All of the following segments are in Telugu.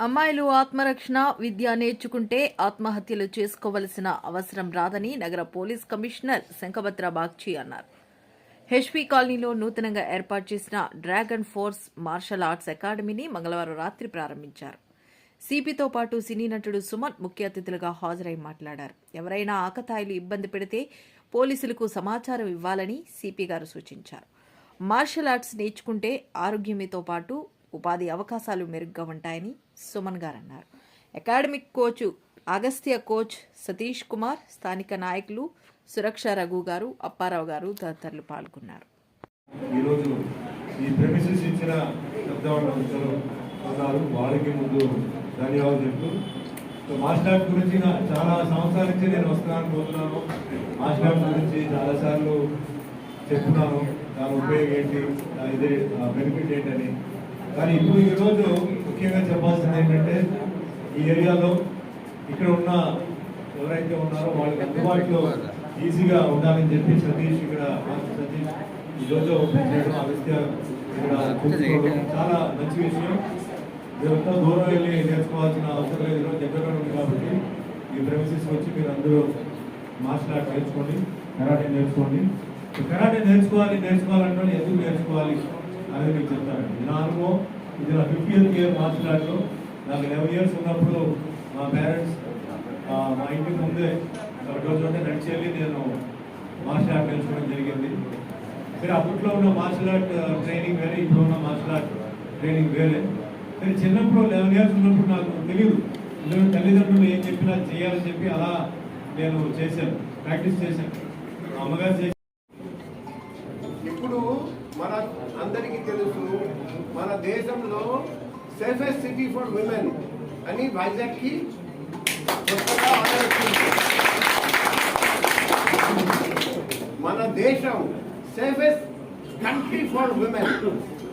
అమ్మాయిలు ఆత్మరక్షణ విద్య నేర్చుకుంటే ఆత్మహత్యలు చేసుకోవలసిన అవసరం రాదని నగర పోలీస్ కమిషనర్ శంఖభద్ర బాగ్చి అన్నారు. హెచ్పీ కాలనీలో నూతనంగా ఏర్పాటు చేసిన డ్రాగన్ ఫోర్స్ మార్షల్ ఆర్ట్స్ అకాడమీని మంగళవారం రాత్రి ప్రారంభించారు. సిపితో పాటు సినీ నటుడు సుమన్ ముఖ్య అతిథులుగా హాజరై మాట్లాడారు. ఎవరైనా ఆకతాయిలు ఇబ్బంది పెడితే పోలీసులకు సమాచారం ఇవ్వాలని సిపి గారు సూచించారు. మార్షల్ ఆర్ట్స్ నేర్చుకుంటే ఆరోగ్యమితో పాటు ఉపాధి అవకాశాలు మెరుగ్గా ఉంటాయని సుమన్ గారు అన్నారు. Academic coach Agastya coach Satish Kumar స్థానిక నాయకులు సురక్ష రఘు గారు అప్పారావు గారు తదితరులు పాల్గొన్నారు. ఈరోజు ఈ ప్రెమిసెస్ ఇచ్చిన పెద్దవాళ్ళు ఉన్నారు వారికి ముందు ధన్యవాదాలు చెప్తూ సో మాస్టర్ గురించి చాలా సంవత్సరాల నుంచి నేను వస్తున్నాను పోతున్నాను. మాస్టర్ గురించి చాలాసార్లు చెప్తున్నాను దాని ఉపయోగం ఏంటి? ఇదే బెనిఫిట్ ఏంటని కానీ ఇప్పుడు ఈరోజు ముఖ్యంగా చెప్పాల్సింది ఏంటంటే ఈ ఏరియాలో ఇక్కడ ఉన్న ఎవరైతే ఉన్నారో వాళ్ళకి అందుబాటులో ఈజీగా ఉండాలని చెప్పి సతీష్ ఇక్కడ సతీష్ ఈరోజు ఓపెన్ చేయడం ఇక్కడ చాలా మంచి విషయం. మీరంతా దూరం వెళ్ళి నేర్చుకోవాల్సిన అవసరం లేదు. ఈరోజు దగ్గరలో ఉంది కాబట్టి ఈ ప్రెమిసెస్ వచ్చి మీరు అందరూ మార్షల్ ఆర్ట్ నేర్చుకోండి కరాటే నేర్చుకోండి. కరాటే నేర్చుకోవాలి నేర్చుకోవాలంటే ఎందుకు నేర్చుకోవాలి? అనేది మీకు చెప్తాను ఇది నా అనుభవం ఇది నా ఫిఫ్టీయత్ ఇయర్ మార్షల్ ఆర్ట్లో నాకు లెవెన్ ఇయర్స్ ఉన్నప్పుడు మా పేరెంట్స్ మా ఇంటి ముందే ఒక రోజు ఉంటే నేను మార్షల్ ఆర్ట్ నేర్చుకోవడం జరిగింది. మీరు అప్పట్లో ఉన్న మార్షల్ ఆర్ట్ ట్రైనింగ్ వేరే ఇప్పుడు ఉన్న మార్షల్ ఆర్ట్ ట్రైనింగ్ వేరే. కానీ చిన్నప్పుడు లెవెన్ ఇయర్స్ ఉన్నప్పుడు నాకు తెలియదు నేను తల్లిదండ్రులు ఏం చెప్పినా చేయాలని చెప్పి అలా నేను చేశాను ప్రాక్టీస్ చేశాను. అమ్మగారు సేఫెస్ట్ సిటీ ఫర్ విమెన్ అని వైజాగ్కి కొత్తగా ఆర్డర్ మన దేశం సేఫెస్ట్ కంట్రీ ఫర్ విమెన్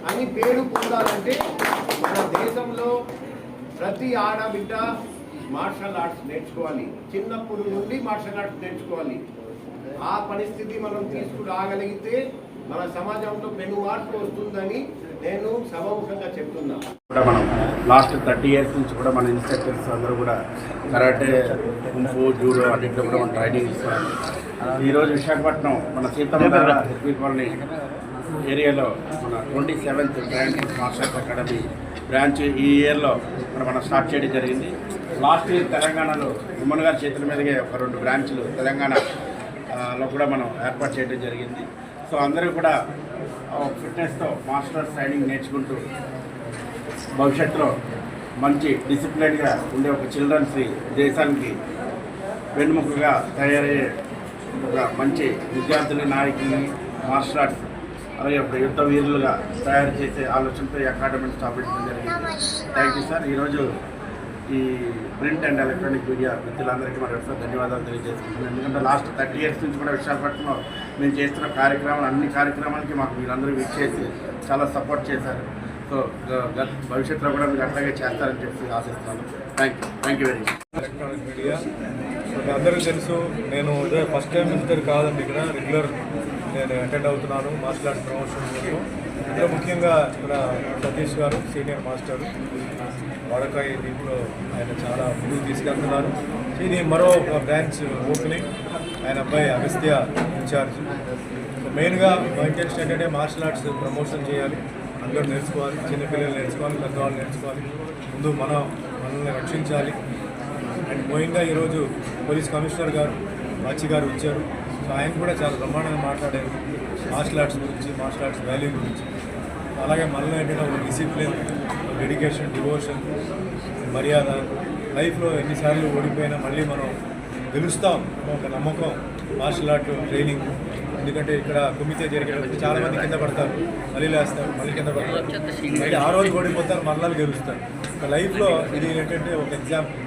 అని పేరు పొందాలంటే మన దేశంలో ప్రతి ఆడబిడ్డ మార్షల్ ఆర్ట్స్ నేర్చుకోవాలి చిన్నప్పుడు నుండి మార్షల్ ఆర్ట్స్ నేర్చుకోవాలి ఆ పరిస్థితి మనం తీసుకురాగలిగితే మన సమాజంలో పెను మార్పు వస్తుందని నేను సభముఖంగా చెప్తున్నా. కూడా మనం లాస్ట్ థర్టీ ఇయర్స్ నుంచి కూడా మన ఇన్స్ట్రక్టర్స్ అందరూ కూడా కరాటే కుంఫు జూడో అన్నింటిలో కూడా మనం ట్రైనింగ్ ఇస్తున్నాం ఈరోజు విశాఖపట్నం మన సీతమ్మ హెచ్పీ కాలనీ ఏరియాలో మన twenty seventh branch masters academy branch ఈ ఇయర్లో మనం మనం స్టార్ట్ చేయడం జరిగింది. లాస్ట్ ఇయర్ తెలంగాణలో ఉమ్మన్ గారి చేతుల మీదుగా ఒక రెండు బ్రాంచ్లు తెలంగాణ లో కూడా మనం ఏర్పాటు చేయడం జరిగింది. సో అందరూ కూడా ఫిట్నెస్తో మాస్టర్స్ ట్రైనింగ్ నేర్చుకుంటూ భవిష్యత్తులో మంచి డిసిప్లిన్గా ఉండే ఒక చిల్డ్రన్స్ దేశానికి వెన్నుముకగా తయారయ్యే ఒక మంచి విద్యార్థులు నాయకుల్ని మార్షల్ ఆర్ట్స్ అలాగే ఒక యుద్ధ వీరులుగా తయారు చేసే ఆలోచనతో ఈ అకాడమీని స్థాపించడం జరిగింది. థ్యాంక్ యూ సార్ ఈరోజు ఈ ప్రింట్ అండ్ ఎలక్ట్రానిక్ మీడియా మిత్రులందరికీ మరి ఒకసారి ధన్యవాదాలు తెలియజేసుకుంటున్నాను. ఎందుకంటే లాస్ట్ థర్టీ ఇయర్స్ నుంచి కూడా విశాఖపట్నంలో మేము చేస్తున్న కార్యక్రమాలు అన్ని కార్యక్రమాలకి మాకు మీరందరూ విచ్చేసి చాలా సపోర్ట్ చేశారు. సో గ- గత- భవిష్యత్తులో కూడా మీరు అట్లాగే చేస్తారని చెప్పి ఆశిస్తున్నాను. Thank you. Thank you very much. Electronic media. అందరికీ తెలుసు నేను ఇదే ఫస్ట్ టైం విజిటర్ కాదండి ఇక్కడ రెగ్యులర్ నేను అటెండ్ అవుతున్నాను మార్షల్ ఆర్ట్స్ ప్రమోషన్ ఇందులో ముఖ్యంగా ఇక్కడ సతీష్ గారు సీనియర్ మాస్టర్ వాడకాయ దీంట్లో ఆయన చాలా ముందుకు తీసుకెళ్తున్నారు. ఇది మరో ఒక బ్రాంచ్ ఓపెనింగ్. ఆయన అబ్బాయి అగస్త్య ఇన్ఛార్జ్ మెయిన్గా మా ఇంటెన్షన్ ఏంటంటే మార్షల్ ఆర్ట్స్ ప్రమోషన్ చేయాలి. అందరూ నేర్చుకోవాలి చిన్నపిల్లలు నేర్చుకోవాలి పెద్దవాళ్ళు నేర్చుకోవాలి. ముందు మనం మనల్ని రక్షించాలి. అండ్ మెయిన్గా ఈరోజు పోలీస్ కమిషనర్ గారు వాచి గారు వచ్చారు. సో ఆయన కూడా చాలా బ్రహ్మాండంగా మాట్లాడారు. మార్షల్ ఆర్ట్స్ గురించి మార్షల్ ఆర్ట్స్ వాల్యూ గురించి. అలాగే మనలో ఏంటంటే ఒక డిసిప్లిన్ డెడికేషన్ డివోషన్ మర్యాద. లైఫ్లో ఎన్నిసార్లు ఓడిపోయినా మళ్ళీ మనం గెలుస్తాం ఒక నమ్మకం మార్షల్ ఆర్ట్ ట్రైనింగ్. ఎందుకంటే ఇక్కడ కుమితే జరిగేటప్పుడు చాలామంది కింద పడతారు మళ్ళీ లేస్తారు మళ్ళీ కింద పడతారు. మళ్ళీ ఆ రోజు ఓడిపోతారు మళ్ళీ గెలుస్తారు. ఒక లైఫ్లో ఇది ఏంటంటే ఒక ఎగ్జాంపుల్.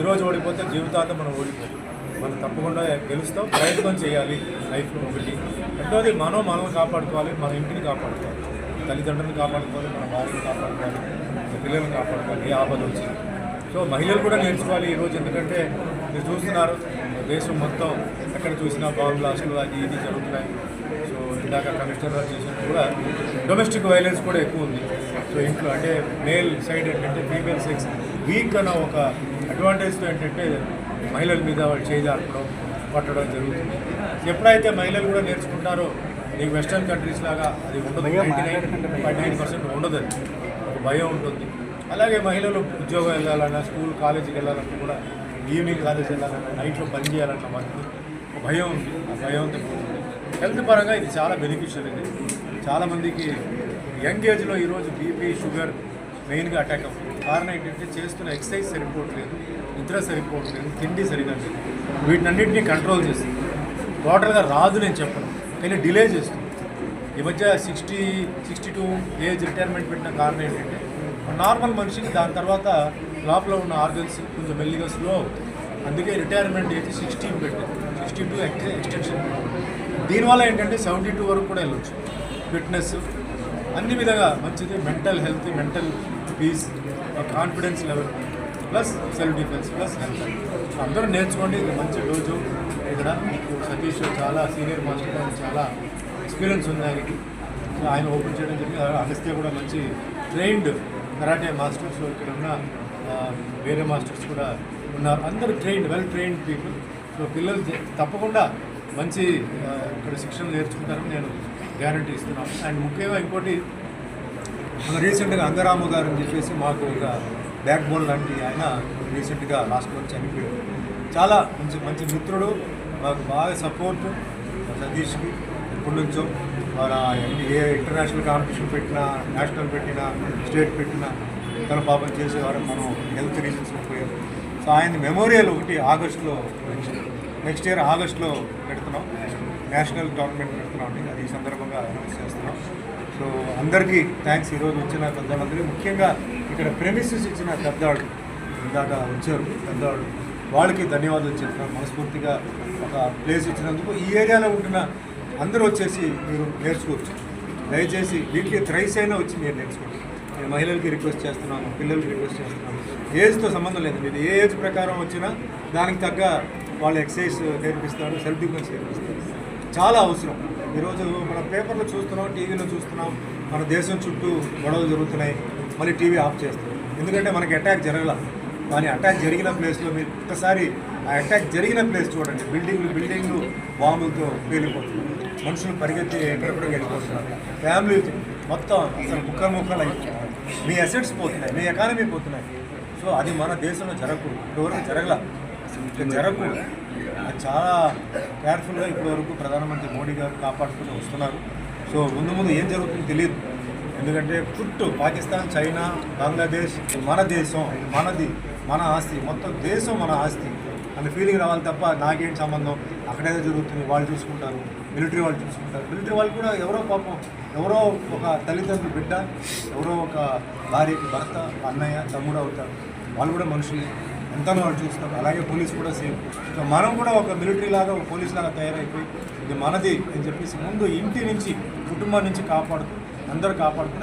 ఈరోజు ఓడిపోతే జీవితాంతం మనం ఓడిపోతాం. మనం తప్పకుండా గెలుస్తాం ప్రయత్నం చేయాలి లైఫ్లో ఒకటి. రెండోది మనం మనం కాపాడుకోవాలి మన ఇంటిని కాపాడుకోవాలి. తల్లిదండ్రులను కాపాడుకోవాలి మన భార్యను కాపాడుకోవాలి పిల్లలను కాపాడుకోవాలి ఏ ఆపద వచ్చింది సో మహిళలు కూడా నేర్చుకోవాలి ఈరోజు ఎందుకంటే మీరు చూస్తున్నారు దేశం మొత్తం ఎక్కడ చూసినా బాంబ్ బ్లాస్టులు అది ఇది జరుగుతున్నాయి. సో ఇందాక కమిషనర్ గారు చేసినట్టు కూడా డొమెస్టిక్ వైలెన్స్ కూడా ఎక్కువ ఉంది. సో ఇంట్లో అంటే మేల్ సైడ్ ఏంటంటే ఫీమేల్ సెక్స్ వీక్ అన్న ఒక అడ్వాంటేజ్తో ఏంటంటే మహిళల మీద వాళ్ళు చేయి జారపడం పట్టడం జరుగుతుంది. ఎప్పుడైతే మహిళలు కూడా నేర్చుకుంటారో నీకు వెస్ట్రన్ కంట్రీస్ లాగా అది ఉండదు. Ninety nine five nine percent ఉండదు అది. ఒక భయం ఉంటుంది. అలాగే మహిళలు ఉద్యోగం వెళ్ళాలన్నా స్కూల్ కాలేజీకి వెళ్ళాలన్నా కూడా ఈవినింగ్ కాలేజ్ వెళ్ళాలన్నా నైట్లో పని చేయాలన్నా వాటికి ఒక భయం ఉంది. ఆ భయంతో పోతుంది హెల్త్ పరంగా ఇది చాలా బెనిఫిషియల్ ఇది. చాలామందికి యంగ్ ఏజ్లో ఈరోజు బీపీ షుగర్ మెయిన్గా అటాక్ అవుతుంది. కారణం ఏంటంటే చేస్తున్న ఎక్సర్సైజ్ సరిపోవట్లేదు నిద్ర సరిపోవట్లేదు తిండి సరిగా లేదు. వీటినన్నింటినీ కంట్రోల్ చేస్తుంది. టోటల్గా రాదు నేను చెప్పను. కానీ డిలే చేస్తుంది. ఈ మధ్య sixty sixty two age retirement పెట్టిన కారణం ఏంటంటే నార్మల్ మనిషికి దాని తర్వాత లోపల ఉన్న ఆర్గన్స్ కొంచెం మెల్లిగా స్లో అందుకే రిటైర్మెంట్ ఏజ్ సిక్స్టీన్ పెట్టారు. Sixty two extension. దీనివల్ల ఏంటంటే సెవెంటీ టూ వరకు కూడా వెళ్ళొచ్చు. ఫిట్నెస్ అన్ని విధంగా మంచిది. Mental health mental peace confidence level. Plus self defence plus health. అందరూ నేర్చుకోండి ఇది మంచి రోజు ఇక్కడ సతీష్ చాలా సీనియర్ మాస్టర్ ఆయన చాలా ఎక్స్పీరియన్స్ ఉంది ఆయనకి. సో ఆయన ఓపెన్ చేయడం జరిగింది. అగస్త్య కూడా మంచి ట్రైన్డ్ కరాటే మాస్టర్స్ ఇక్కడ ఉన్న వేరే మాస్టర్స్ కూడా ఉన్నారు. అందరూ trained well trained people. So పిల్లలు తప్పకుండా మంచి ఇక్కడ శిక్షణ నేర్చుకుంటారని నేను గ్యారంటీ ఇస్తున్నాను. అండ్ ముఖ్యంగా ఇంకోటి రీసెంట్గా అంగరామ గారు అని చెప్పేసి మాకు ఒక బ్యాక్ బోన్ లాంటి ఆయన రీసెంట్గా లాస్ట్ మంత్ చనిపోయాడు. చాలా మంచి మంచి మిత్రుడు. మాకు బాగా సపోర్ట్. సతీష్కి ఎప్పటి నుంచో. మన ఏ ఇంటర్నేషనల్ కాంపిటీషన్ పెట్టినా నేషనల్ పెట్టినా స్టేట్ పెట్టినా తన పాపం చేసేవారు మనం హెల్త్ రీజన్స్ పోయాం. సో ఆయన మెమోరియల్ ఒకటి ఆగస్టులో నెక్స్ట్ ఇయర్ ఆగస్టులో పెడుతున్నాం. నేషనల్ టోర్నమెంట్ పెడుతున్నాం అండి. అది ఈ సందర్భంగా అనౌన్స్ చేస్తున్నాం. సో అందరికీ థ్యాంక్స్. ఈరోజు వచ్చిన పెద్దలందరికీ ముఖ్యంగా ఇక్కడ ప్రెమిసెస్ ఇచ్చిన పెద్దవాళ్ళు ఇందాక వచ్చారు. పెద్దవాళ్ళు వాళ్ళకి ధన్యవాదాలు చెప్తున్నాను మనస్ఫూర్తిగా ఒక ప్లేస్ ఇచ్చినందుకు ఈ ఏరియాలో ఉంటున్న అందరూ వచ్చేసి మీరు నేర్చుకోవచ్చు. దయచేసి వీటికి థ్రైస్ అయినా వచ్చి మీరు నేర్చుకోండి. నేను మహిళలకి రిక్వెస్ట్ చేస్తున్నాను పిల్లలకి రిక్వెస్ట్ చేస్తున్నాను. ఏజ్తో సంబంధం లేదు. మీరు ఏ ఏజ్ ప్రకారం వచ్చినా దానికి తగ్గ వాళ్ళు ఎక్సర్సైజ్ నేర్పిస్తారు సెల్ఫ్ డిఫెన్స్ నేర్పిస్తారు. చాలా అవసరం. ఈరోజు మన పేపర్లో చూస్తున్నాం టీవీలో చూస్తున్నాం మన దేశం చుట్టూ గొడవలు జరుగుతున్నాయి. మళ్ళీ టీవీ ఆఫ్ చేస్తారు ఎందుకంటే మనకి అటాక్ జరగల. కానీ అటాక్ జరిగిన ప్లేస్లో మీరు ఒక్కసారి ఆ అటాక్ జరిగిన ప్లేస్ చూడండి. బిల్డింగ్లు బిల్డింగ్లు బాంబులతో పేలిపోతున్నాయి. మనుషులు పరిగెత్తి ఎక్కడెక్కడ వెళ్ళిపోతున్నారు. ఫ్యామిలీ మొత్తం అసలు ముక్కలు ముక్కలు అయిపోతున్నారు. మీ అసెట్స్ పోతున్నాయి. మీ ఎకానమీ పోతున్నాయి. సో అది మన దేశంలో జరగకూడదు. ఇప్పటివరకు జరగల. ఇంకా జరగకూడదు. అది చాలా కేర్ఫుల్గా ఇప్పటివరకు ప్రధానమంత్రి మోడీ గారు కాపాడుకుంటూ వస్తున్నారు. సో ముందు ముందు ఏం జరుగుతుందో తెలియదు. ఎందుకంటే చుట్టూ పాకిస్తాన్ చైనా బంగ్లాదేశ్ మన దేశం మనది మన ఆస్తి మొత్తం దేశం మన ఆస్తి అనే ఫీలింగ్ రావాలి తప్ప నాకేం సంబంధం? అక్కడేదో జరుగుతుంది వాళ్ళు చూసుకుంటారు మిలిటరీ వాళ్ళు చూసుకుంటారు. మిలిటరీ వాళ్ళు కూడా ఎవరో పాపం ఎవరో ఒక తల్లిదండ్రులు బిడ్డ ఎవరో ఒక భార్యకి భర్త అన్నయ్య తమ్ముడు అవుతారు. వాళ్ళు కూడా మనుషులే. ఎంతనో వాళ్ళు చూస్తారు. అలాగే పోలీస్ కూడా సేమ్. సో మనం కూడా ఒక మిలిటరీ లాగా ఒక పోలీస్ లాగా తయారైపోయి ఇది మనది అని చెప్పేసి ముందు ఇంటి నుంచి కుటుంబం నుంచి కాపాడుతూ అందరూ కాపాడుకునే